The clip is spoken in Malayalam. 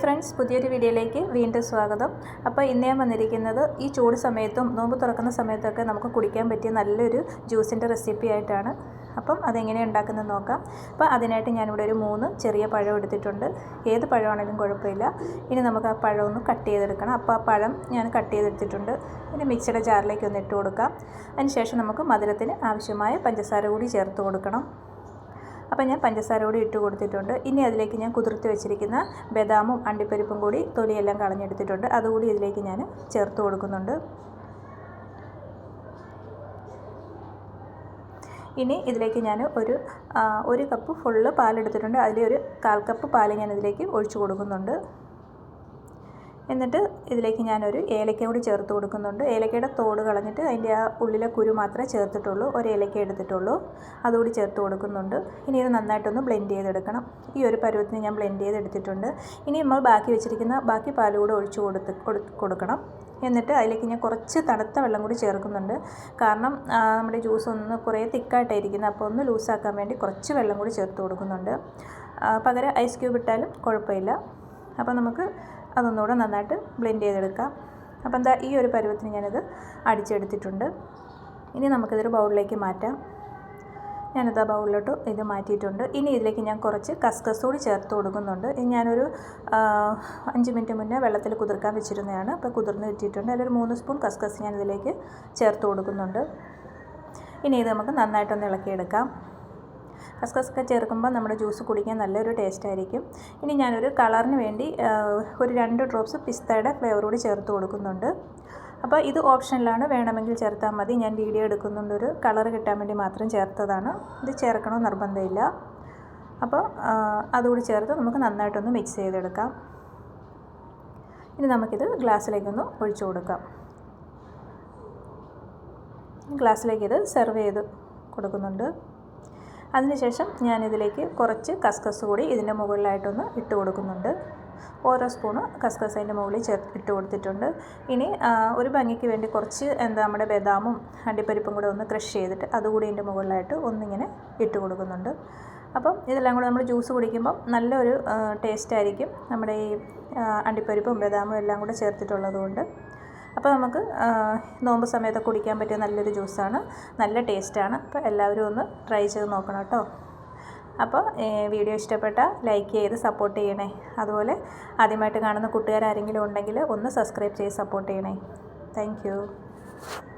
ഫ്രണ്ട്സ് പുതിയൊരു വീഡിയോയിലേക്ക് വീണ്ടും സ്വാഗതം. അപ്പോൾ ഇന്ന് ഞാൻ വന്നിരിക്കുന്നത് ഈ ചൂട് സമയത്തും നോമ്പ് തുറക്കുന്ന സമയത്തൊക്കെ നമുക്ക് കുടിക്കാൻ പറ്റിയ നല്ലൊരു ജ്യൂസിന്റെ റെസിപ്പി ആയിട്ടാണ്. അപ്പം അതെങ്ങനെയാണ് ഉണ്ടാക്കുന്നത് നോക്കാം. അപ്പോൾ അതിനായിട്ട് ഞാനിവിടെ ഒരു മൂന്ന് ചെറിയ പഴം എടുത്തിട്ടുണ്ട്. ഏത് പഴമാണെങ്കിലും കുഴപ്പമില്ല. ഇനി നമുക്ക് ആ പഴം ഒന്ന് കട്ട് ചെയ്തെടുക്കണം. അപ്പോൾ ആ പഴം ഞാൻ കട്ട് ചെയ്തെടുത്തിട്ടുണ്ട്. ഇനി മിക്സിയുടെ ജാറിലേക്ക് ഒന്ന് ഇട്ട് കൊടുക്കാം. അതിനുശേഷം നമുക്ക് മധുരത്തിന് ആവശ്യമായ പഞ്ചസാര കൂടി ചേർത്ത് കൊടുക്കണം. അപ്പോൾ ഞാൻ പഞ്ചസാര കൂടി ഇട്ട് കൊടുത്തിട്ടുണ്ട്. ഇനി അതിലേക്ക് ഞാൻ കുതിർത്ത് വെച്ചിരിക്കുന്ന ബദാമും അണ്ടിപ്പരിപ്പും കൂടി തൊലിയെല്ലാം കളഞ്ഞെടുത്തിട്ടുണ്ട്. അതുകൂടി ഇതിലേക്ക് ഞാൻ ചേർത്ത് കൊടുക്കുന്നുണ്ട്. ഇനി ഇതിലേക്ക് ഞാൻ ഒരു ഒരു കപ്പ് ഫുള്ള് പാലെടുത്തിട്ടുണ്ട്. അതിലൊരു കാൽ കപ്പ് പാൽ ഞാൻ ഇതിലേക്ക് ഒഴിച്ചു കൊടുക്കുന്നുണ്ട്. എന്നിട്ട് ഇതിലേക്ക് ഞാനൊരു ഏലക്ക കൂടി ചേർത്ത് കൊടുക്കുന്നുണ്ട്. ഏലക്കയുടെ തോട് കളഞ്ഞിട്ട് അതിന്റെ ആ ഉള്ളിലെ കുരു മാത്രമേ ചേർത്തിട്ടുള്ളൂ. ഒരു ഏലക്ക എടുത്തിട്ടുള്ളൂ. അതുകൂടി ചേർത്ത് കൊടുക്കുന്നുണ്ട്. ഇനി ഇത് നന്നായിട്ടൊന്ന് ബ്ലെൻഡ് ചെയ്തെടുക്കണം. ഈ ഒരു പരുവത്തിന് ഞാൻ ബ്ലെൻഡ് ചെയ്തെടുത്തിട്ടുണ്ട്. ഇനി നമ്മൾ ബാക്കി വെച്ചിരിക്കുന്ന ബാക്കി പാൽ കൂടെ ഒഴിച്ച് കൊടുത്ത് കൊടുക്കണം. എന്നിട്ട് അതിലേക്ക് ഞാൻ കുറച്ച് തണുത്ത വെള്ളം കൂടി ചേർക്കുന്നുണ്ട്. കാരണം നമ്മുടെ ജ്യൂസ് ഒന്ന് കുറേ തിക്കായിട്ടായിരിക്കുന്നത് അപ്പോൾ ഒന്ന് ലൂസാക്കാൻ വേണ്ടി കുറച്ച് വെള്ളം കൂടി ചേർത്ത് കൊടുക്കുന്നുണ്ട്. പകരം ഐസ് ക്യൂബ് ഇട്ടാലും കുഴപ്പമില്ല. അപ്പോൾ നമുക്ക് അതൊന്നുകൂടെ നന്നായിട്ട് ബ്ലെൻഡ് ചെയ്തെടുക്കാം. അപ്പോൾ എന്താ ഈ ഒരു പരുവത്തിന് ഞാനിത് അടിച്ചെടുത്തിട്ടുണ്ട്. ഇനി നമുക്കിതൊരു ബൗളിലേക്ക് മാറ്റാം. ഞാനിത് ആ ബൗളിലോട്ട് ഇത് മാറ്റിയിട്ടുണ്ട്. ഇനി ഇതിലേക്ക് ഞാൻ കുറച്ച് കസ്കസ് കൂടി ചേർത്ത് കൊടുക്കുന്നുണ്ട്. ഇത് ഞാനൊരു അഞ്ച് മിനിറ്റ് മുന്നേ വെള്ളത്തിൽ കുതിർക്കാൻ വെച്ചിരുന്നതാണ്. അപ്പോൾ കുതിർന്ന് കിട്ടിയിട്ടുണ്ട്. അതിലൊരു മൂന്ന് സ്പൂൺ കസ്കസ് ഞാൻ ഇതിലേക്ക് ചേർത്ത് കൊടുക്കുന്നുണ്ട്. ഇനി ഇത് നമുക്ക് നന്നായിട്ടൊന്ന് ഇളക്കിയെടുക്കാം. കസ്കസൊക്കെ ചേർക്കുമ്പോൾ നമ്മുടെ ജ്യൂസ് കുടിക്കാൻ നല്ലൊരു ടേസ്റ്റ് ആയിരിക്കും ഇനി ഞാനൊരു കളറിന് വേണ്ടി ഒരു രണ്ട് ഡ്രോപ്സ് പിസ്തയുടെ ഫ്ലേവർ കൂടി ചേർത്ത് കൊടുക്കുന്നുണ്ട്. അപ്പോൾ ഇത് ഓപ്ഷനിലാണ്. വേണമെങ്കിൽ ചേർത്താൽ മതി. ഞാൻ വീഡിയോ എടുക്കുന്നുണ്ട്. ഒരു കളർ കിട്ടാൻ വേണ്ടി മാത്രം ചേർത്തതാണ്. ഇത് ചേർക്കണമെന്ന് നിർബന്ധമില്ല. അപ്പോൾ അതുകൂടി ചേർത്ത് നമുക്ക് നന്നായിട്ടൊന്ന് മിക്സ് ചെയ്തെടുക്കാം. ഇനി നമുക്കിത് ഗ്ലാസ്സിലേക്കൊന്ന് ഒഴിച്ചു കൊടുക്കാം. ഗ്ലാസ്സിലേക്ക് ഇത് സെർവ് ചെയ്ത് കൊടുക്കുന്നുണ്ട്. അതിനുശേഷം ഞാനിതിലേക്ക് കുറച്ച് കസ്കസ് കൂടി ഇതിന്റെ മുകളിലായിട്ടൊന്ന് ഇട്ട് കൊടുക്കുന്നുണ്ട്. ഓരോ സ്പൂണ് കസ്കസ് അതിന്റെ മുകളിൽ ചേർ ഇട്ട് കൊടുത്തിട്ടുണ്ട്. ഇനി ഒരു ഭംഗിക്ക് വേണ്ടി കുറച്ച് എന്താ നമ്മുടെ ബദാമും അണ്ടിപ്പരിപ്പും കൂടെ ഒന്ന് ക്രഷ് ചെയ്തിട്ട് അതുകൂടി ഇതിന്റെ മുകളിലായിട്ട് ഒന്നിങ്ങനെ ഇട്ട് കൊടുക്കുന്നുണ്ട്. അപ്പം ഇതെല്ലാം കൂടെ നമ്മൾ ജ്യൂസ് കുടിക്കുമ്പം നല്ലൊരു ടേസ്റ്റ് ആയിരിക്കും നമ്മുടെ ഈ അണ്ടിപ്പരിപ്പും ബദാമും എല്ലാം കൂടെ ചേർത്തിട്ടുള്ളത് കൊണ്ട് അപ്പോൾ നമുക്ക് നോമ്പ് സമയത്ത് കുടിക്കാൻ പറ്റിയ നല്ലൊരു ജ്യൂസാണ്. നല്ല ടേസ്റ്റാണ്. അപ്പോൾ എല്ലാവരും ഒന്ന് ട്രൈ ചെയ്ത് നോക്കണം കേട്ടോ. അപ്പോൾ വീഡിയോ ഇഷ്ടപ്പെട്ട ലൈക്ക് ചെയ്ത് സപ്പോർട്ട് ചെയ്യണേ. അതുപോലെ ആദ്യമായിട്ട് കാണുന്ന കൂട്ടുകാരാരെങ്കിലും ഉണ്ടെങ്കിൽ ഒന്ന് സബ്സ്ക്രൈബ് ചെയ്ത് സപ്പോർട്ട് ചെയ്യണേ. താങ്ക്